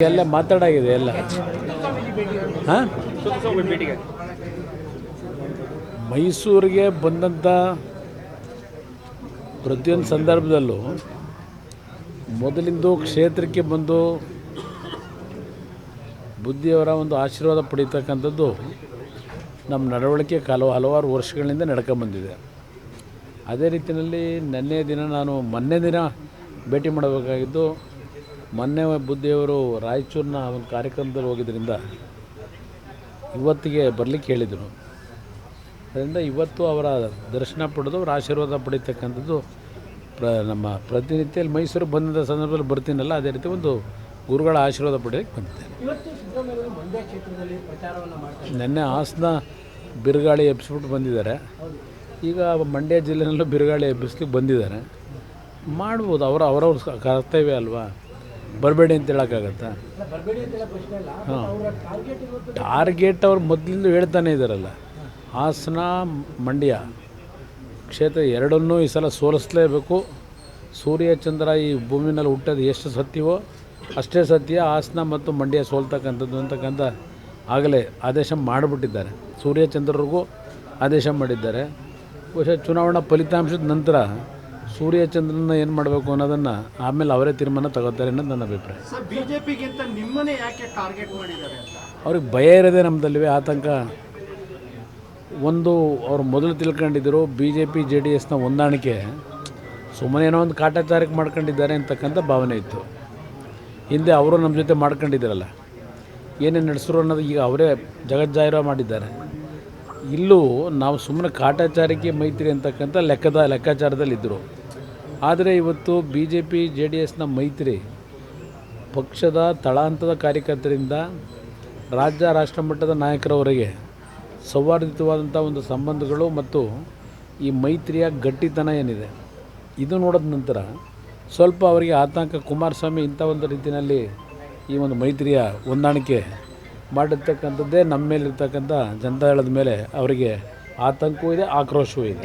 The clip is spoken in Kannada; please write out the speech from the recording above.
ಎಲ್ಲ ಮಾತಾಡಾಗಿದೆ ಎಲ್ಲ. ಮೈಸೂರಿಗೆ ಬಂದಂಥ ಪ್ರತಿಯೊಂದು ಸಂದರ್ಭದಲ್ಲೂ ಮೊದಲಿಂದು ಕ್ಷೇತ್ರಕ್ಕೆ ಬಂದು ಬುದ್ಧಿಯವರ ಒಂದು ಆಶೀರ್ವಾದ ಪಡೀತಕ್ಕಂಥದ್ದು ನಮ್ಮ ನಡವಳಿಕೆ ಹಲವು ಹಲವಾರು ವರ್ಷಗಳಿಂದ ನಡ್ಕೊಂಬಂದಿದೆ ಅದೇ ರೀತಿಯಲ್ಲಿ ನೆನ್ನೆ ದಿನ ನಾನು ಮೊನ್ನೆ ದಿನ ಭೇಟಿ ಮಾಡಬೇಕಾಗಿದ್ದು ಮೊನ್ನೆ ಬುದ್ಧಿಯವರು ರಾಯಚೂರಿನ ಒಂದು ಕಾರ್ಯಕ್ರಮದಲ್ಲಿ ಹೋಗಿದ್ದರಿಂದ ಇವತ್ತಿಗೆ ಬರಲಿಕ್ಕೆ ಹೇಳಿದರು. ಅದರಿಂದ ಇವತ್ತು ಅವರ ದರ್ಶನ ಪಡೆದು ಅವರ ಆಶೀರ್ವಾದ ಪಡೀತಕ್ಕಂಥದ್ದು ಪ್ರ ನಮ್ಮ ಪ್ರತಿನಿತ್ಯಲ್ಲಿ ಮೈಸೂರು ಮೈಸೂರಿಗೆ ಬಂದಂಥ ಸಂದರ್ಭದಲ್ಲಿ ಬರ್ತೀನಲ್ಲ ಅದೇ ರೀತಿ ಒಂದು ಗುರುಗಳ ಆಶೀರ್ವಾದ ಪಡೆಯೋಕ್ಕೆ ಬಂದಿದ್ದೇನೆ. ನಿನ್ನೆ ಹಾಸನ ಬಿರುಗಾಳಿ ಎಬ್ಬಿಸ್ಬಿಟ್ಟು ಬಂದಿದ್ದಾರೆ. ಈಗ ಮಂಡ್ಯ ಜಿಲ್ಲೆನಲ್ಲೂ ಬಿರುಗಾಳಿ ಎಬ್ಬಿಸ್ಲಿಕ್ಕೆ ಬಂದಿದ್ದಾರೆ. ಮಾಡ್ಬೋದು ಅವರ ಅವರವ್ರ ಕರ್ತವ್ಯ ಅಲ್ವಾ? ಬರಬೇಡಿ ಅಂತ ಹೇಳೋಕ್ಕಾಗತ್ತಾ? ಹಾಂ. ಟಾರ್ಗೆಟ್ ಅವ್ರು ಮೊದಲಿಂದ ಹೇಳ್ತಾನೆ ಇದ್ದಾರಲ್ಲ ಹಾಸನ ಮಂಡ್ಯ ಕ್ಷೇತ್ರ ಎರಡನ್ನೂ ಈ ಸಲ ಸೋಲಿಸಲೇಬೇಕು. ಸೂರ್ಯ ಚಂದ್ರ ಈ ಭೂಮಿನಲ್ಲಿ ಹುಟ್ಟೋದು ಎಷ್ಟು ಸತ್ಯವೋ ಅಷ್ಟೇ ಸತ್ಯ ಹಾಸನ ಮತ್ತು ಮಂಡ್ಯ ಸೋಲ್ತಕ್ಕಂಥದ್ದು ಅಂತಕ್ಕಂಥ ಆಗಲೇ ಆದೇಶ ಮಾಡಿಬಿಟ್ಟಿದ್ದಾರೆ. ಸೂರ್ಯಚಂದ್ರರಿಗೂ ಆದೇಶ ಮಾಡಿದ್ದಾರೆ. ಬಹುಶಃ ಚುನಾವಣಾ ಫಲಿತಾಂಶದ ನಂತರ ಸೂರ್ಯಚಂದ್ರನ ಏನು ಮಾಡಬೇಕು ಅನ್ನೋದನ್ನು ಆಮೇಲೆ ಅವರೇ ತೀರ್ಮಾನ ತಗೋತಾರೆ ಅನ್ನೋದು ನನ್ನ ಅಭಿಪ್ರಾಯ. ಸರ್ ಬಿಜೆಪಿಗಿಂತ ನಿಮ್ಮನ್ನೇ ಯಾಕೆ ಟಾರ್ಗೆಟ್ ಮಾಡಿದ್ದಾರೆ ಅಂತ? ಅವ್ರಿಗೆ ಭಯ ಇರೋದೇ ನಮ್ಮದಲ್ಲಿ ಆತಂಕ. ಒಂದು ಅವ್ರು ಮೊದಲು ತಿಳ್ಕೊಂಡಿದ್ದರು B J P J D ಎಸ್ನ ಹೊಂದಾಣಿಕೆ. ಸುಮ್ಮನೆ ಏನೋ ಒಂದು ಕಾಟಾಚಾರಕ್ಕೆ ಮಾಡ್ಕೊಂಡಿದ್ದಾರೆ ಅಂತಕ್ಕಂಥ ಭಾವನೆ ಇತ್ತು. ಹಿಂದೆ ಅವರು ನಮ್ಮ ಜೊತೆ ಮಾಡ್ಕೊಂಡಿದ್ದಾರಲ್ಲ ಏನೇನು ನಡೆಸಿದ್ರು ಅನ್ನೋದು ಈಗ ಅವರೇ ಜಗಜ್ಜಾಹಿರ ಮಾಡಿದ್ದಾರೆ. ಇಲ್ಲೂ ನಾವು ಸುಮ್ಮನೆ ಕಾಟಾಚಾರಕ್ಕೆ ಮೈತ್ರಿ ಅಂತಕ್ಕಂಥ ಲೆಕ್ಕದ ಲೆಕ್ಕಾಚಾರದಲ್ಲಿದ್ದರು ಆದರೆ ಇವತ್ತು B J P J D ಎಸ್ನ ಮೈತ್ರಿ ಪಕ್ಷದ ತಳಹಂತದ ಕಾರ್ಯಕರ್ತರಿಂದ ರಾಜ್ಯ, ರಾಷ್ಟ್ರ ಮಟ್ಟದ ನಾಯಕರವರೆಗೆ ಸೌಹಾರ್ದಿತವಾದಂಥ ಒಂದು ಸಂಬಂಧಗಳು ಮತ್ತು ಈ ಮೈತ್ರಿಯ ಗಟ್ಟಿತನ ಏನಿದೆ, ಇದು ನೋಡಿದ ನಂತರ ಸ್ವಲ್ಪ ಅವರಿಗೆ ಆತಂಕ ಕುಮಾರಸ್ವಾಮಿ ಇಂಥ ಒಂದು ರೀತಿಯಲ್ಲಿ ಈ ಒಂದು ಮೈತ್ರಿಯ ಹೊಂದಾಣಿಕೆ ಮಾಡಿರ್ತಕ್ಕಂಥದ್ದೇ ನಮ್ಮ ಮೇಲಿರ್ತಕ್ಕಂಥ ಜನತಾದಳದ ಮೇಲೆ ಅವರಿಗೆ ಆತಂಕವೂ ಇದೆ ಆಕ್ರೋಶವೂ ಇದೆ.